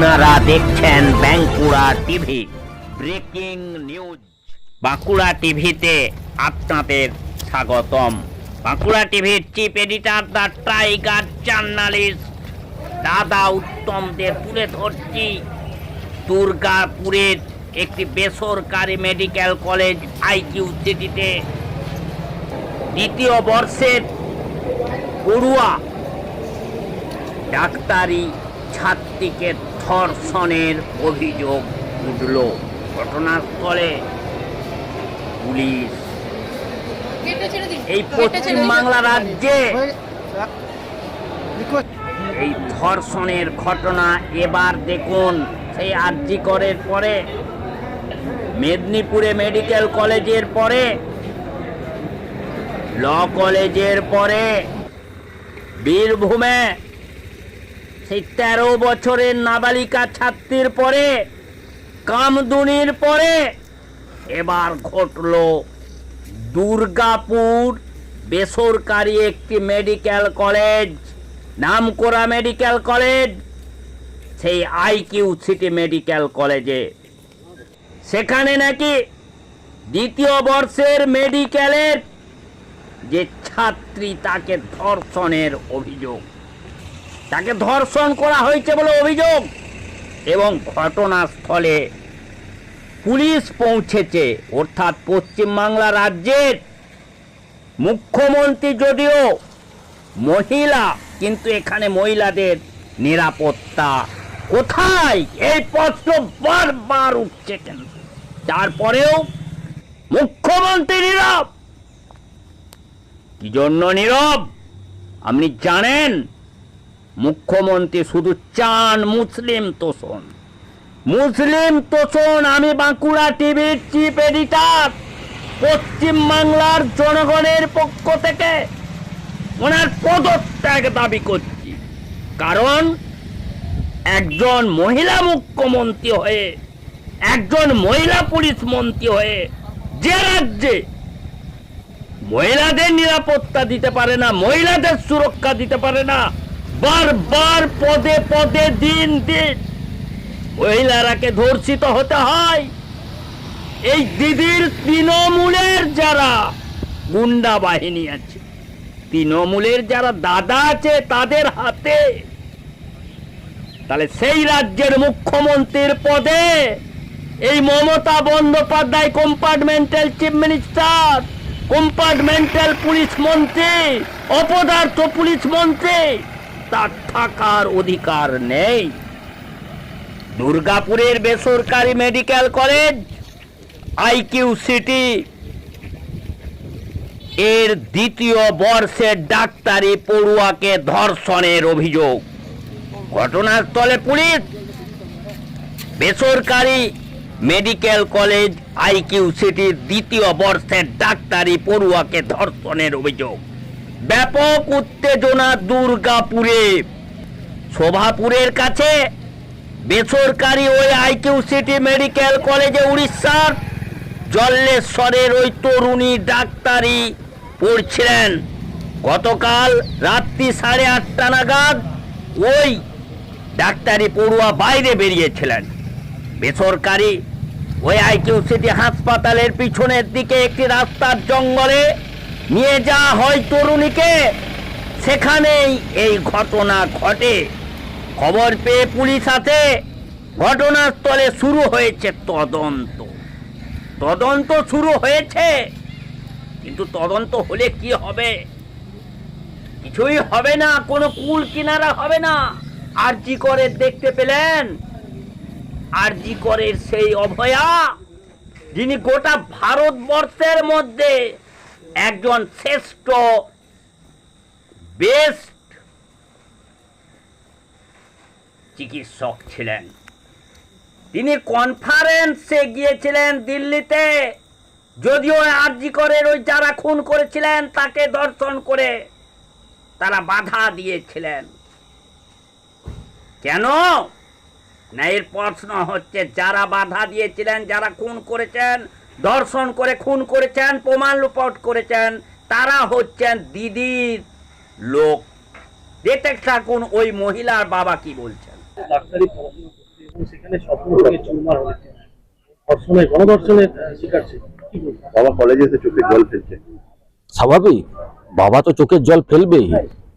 আপনারা দেখছেন Bankura TV. Breaking news. Bankura টিভিতে আপনাদের স্বাগতম। বাঁকুড়া টিভির chief editor, the tiger journalist, দাদা উত্তমদের তুলে ধরছি। দুর্গাপুরের একটি বেসরকারি মেডিকেল কলেজ আইকিউ সিটিতে। দ্বিতীয় বর্ষের পড়ুয়া ডাক্তারি ছাত্রীকে ধর্ষণের অভিযোগ উঠল। ঘটনাস্থলে পুলিশ। এই পশ্চিমবাংলা রাজ্যে এই ধর্ষণের ঘটনা এবার দেখুন। সেই আর্জি করের পরে, মেদিনীপুরে মেডিকেল কলেজের পরে, ল কলেজের পরে, বীরভূমে সেই তেরো বছরের নাবালিকা ছাত্রীর পরে, কামদুনির পরে এবার ঘটল দুর্গাপুর বেসরকারি একটি মেডিকেল কলেজ, নামকরা মেডিকেল কলেজ, সেই আইকিউ সিটি মেডিকেল কলেজে। সেখানে নাকি দ্বিতীয় বর্ষের মেডিকেলের যে ছাত্রী তাকে ধর্ষণের অভিযোগ। তাকে ধর্ষণ করা হয়েছে বলে অভিযোগ এবং ঘটনাস্থলে পুলিশ পৌঁছেছে, অর্থাৎ পশ্চিমবাংলা রাজ্যের মুখ্যমন্ত্রী যদিও মহিলা, কিন্তু এখানে মহিলাদের নিরাপত্তা কোথায়? এই প্রশ্ন বারবার উঠছে কেন? তারপরেও মুখ্যমন্ত্রী নীরব। কি জন্য নীরব? আপনি জানেন? মুখ্যমন্ত্রী শুধু চান মুসলিম তোষণ। মুসলিম তোষণ, আমি বাঁকুড়া টিভির চিফ এডিটর। পশ্চিম বাংলার জনগণের পক্ষ থেকে ওনার পদত্যাগ দাবি করছি। কারণ একজন মহিলা মুখ্যমন্ত্রী হয়ে, একজন মহিলা পুলিশ মন্ত্রী হয়ে যে রাজ্যে মহিলাদের নিরাপত্তা দিতে পারে না, মহিলাদের সুরক্ষা দিতে পারে না বারবার পদে পদে দিন দিন মহিলারাকে ধর্ষিত হতে হয়। এই দিদির তৃণমূলের যারা গুন্ডা বাহিনী আছে, তৃণমূলের যারা দাদা আছে তাদের হাতে, তাহলে সেই রাজ্যের মুখ্যমন্ত্রীর পদে এই Mamata Bandyopadhyay compartmental chief minister compartmental police মন্ত্রী, অপদার্থ পুলিশ মন্ত্রী তার থাকার অধিকার নেই। দুর্গাপুরের বেসরকারি মেডিকেল কলেজ আইকিউ সিটি, এর দ্বিতীয় বর্ষের ডাক্তারি পড়ুয়াকে ধর্ষণের অভিযোগ। ঘটনাস্থলে পুলিশ, বেসরকারি মেডিকেল কলেজ আইকিউ সিটির দ্বিতীয় বর্ষের ডাক্তারি পড়ুয়াকে ধর্ষণের অভিযোগ। ব্যাপক উত্তেজনা দুর্গাপুরে। শোভাপুরের কাছে বেসরকারি ওই আইকিউ সিটি মেডিকেল কলেজে উড়িষ্যার জল্লেশ্বরের ওই তরুণী ডাক্তারি পড়ছিলেন। গতকাল রাত্রি সাড়ে আটটা নাগাদ ওই ডাক্তারি পড়ুয়া বাইরে বেরিয়েছিলেন। বেসরকারি ওই আইকিউ সিটি হাসপাতালের পিছনের দিকে একটি রাস্তার জঙ্গলে নিয়ে যাওয়া হয় তরুণীকে। সেখানেই এই ঘটনা ঘটে। খবর পেয়ে পুলিশ আছে ঘটনাস্থলে শুরু হয়েছে তদন্ত। তদন্ত শুরু হয়েছে। কিন্তু তদন্ত হলে কি হবে? কিছুই হবে না, কোনো কুল কিনারা হবে না। আর জি করে দেখতে পেলেন, আর জি করের সেই অভয়া, যিনি গোটা ভারতবর্ষের মধ্যে একজন শ্রেষ্ঠ বেস্ট চিকিৎসক ছিলেন। তিনি কনফারেন্সে গিয়েছিলেন দিল্লিতে, যদিও আরজি করে ওই যারা খুন করেছিলেন তাকে দর্শন করে তারা বাধা দিয়েছিলেন। কেন? না, এর প্রশ্ন হচ্ছে, যারা বাধা দিয়েছিলেন, যারা খুন করেছেন দর্শন করে খুন করেছেন প্রমাণ লুপট করেছেন তারা হচ্ছেন দিদির লোক। দেখতে থাকুন ওই মহিলার বাবা কি বলছেন। সেখানে বাবা কলেজে চোখে জল ফেলছে। স্বাভাবিক বাবা তো চোখের জল ফেলবেই।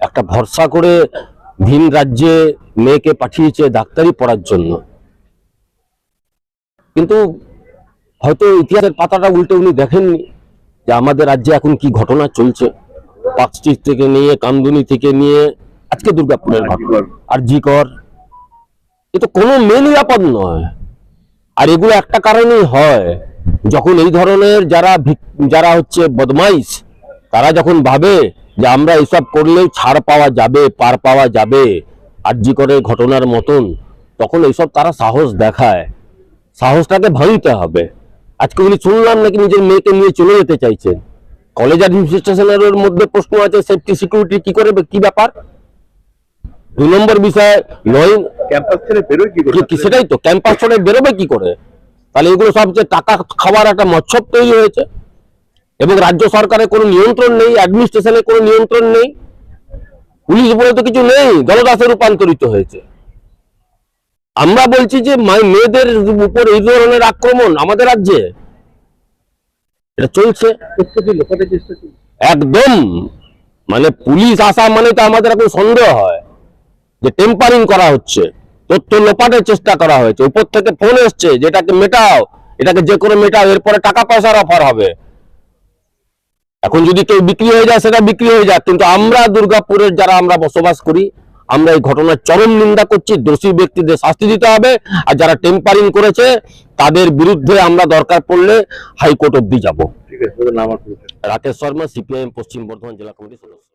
একটা ভরসা করে ভিন রাজ্যে মেয়েকে পাঠিয়েছে ডাক্তারি পড়ার জন্য। কিন্তু হয়তো ইতিহাসের পাতাটা উল্টে উনি দেখেননি যে আমাদের রাজ্যে এখন কি ঘটনা চলছে। পার্কস্ট্রিট থেকে নিয়ে কামদুনি থেকে নিয়ে আজকে দুর্গাপুরের ঘটনা। আর জি কর এ তো কোনো মেয়ে নিরাপদ নয়। আর এগুলো একটা কারণেই হয় যখন এই ধরনের যারা যারা হচ্ছে বদমাইশ তারা যখন ভাবে যে আমরা এসব করলেও ছাড় পাওয়া যাবে পার পাওয়া যাবে আর জি করে ঘটনার মতন তখন এইসব তারা সাহস দেখায়। সাহসটাকে ভাঙতে হবে। আজকে উনি শুনলাম নাকি নিজের মেয়েকে নিয়ে চলে যেতে চাইছেন। কলেজ অ্যাডমিনিস্ট্রেশনের মধ্যে প্রশ্ন আছে সেফটি সিকিউরিটি কি করে কি ব্যাপার? দুই নম্বর বিষয় নয় ক্যাম্পাস ছেড়ে বেরোয় কি সেটাই তো ক্যাম্পাস ছোড়ে বেরোবে কি করে? তাহলে এগুলো সব যে টাকা খাওয়ার একটা মচ্ছব তৈরি হয়েছে। এবং রাজ্য সরকারের কোনো নিয়ন্ত্রণ নেই অ্যাডমিনিস্ট্রেশনের কোনো নিয়ন্ত্রণ নেই। পুলিশ বলে তো কিছু নেই দলদাসে রূপান্তরিত হয়েছে। আমরা বলছি যে মেয়েদের উপর এই ধরনের আক্রমণ আমাদের রাজ্যে। এটা চলছে। একদম। মানে পুলিশ আসা মানে তো আমাদের এখন সন্দেহ হয় যে টেম্পারিং করা হচ্ছে, তথ্য লোপাটের চেষ্টা করা হয়েছে। উপর থেকে ফোন এসছে যে এটাকে মেটাও, এটাকে যে করে মেটাও, এরপরে টাকা পয়সার অফার হবে। এখন যদি কেউ বিক্রি হয়ে যায়, সেটা বিক্রি হয়ে যায়। কিন্তু আমরা দুর্গাপুরের যারা আমরা বসবাস করি আমরা এই ঘটনার চরম নিন্দা করছি। দোষী ব্যক্তিদের শাস্তি দিতে হবে। আর যারা টেম্পারিং করেছে তাদের বিরুদ্ধে আমরা দরকার পড়লে হাইকোর্ট অব্দি যাব। রাকেশ শর্মা সিপিআইএম পশ্চিম বর্ধমান জেলা কমিটির সদস্য।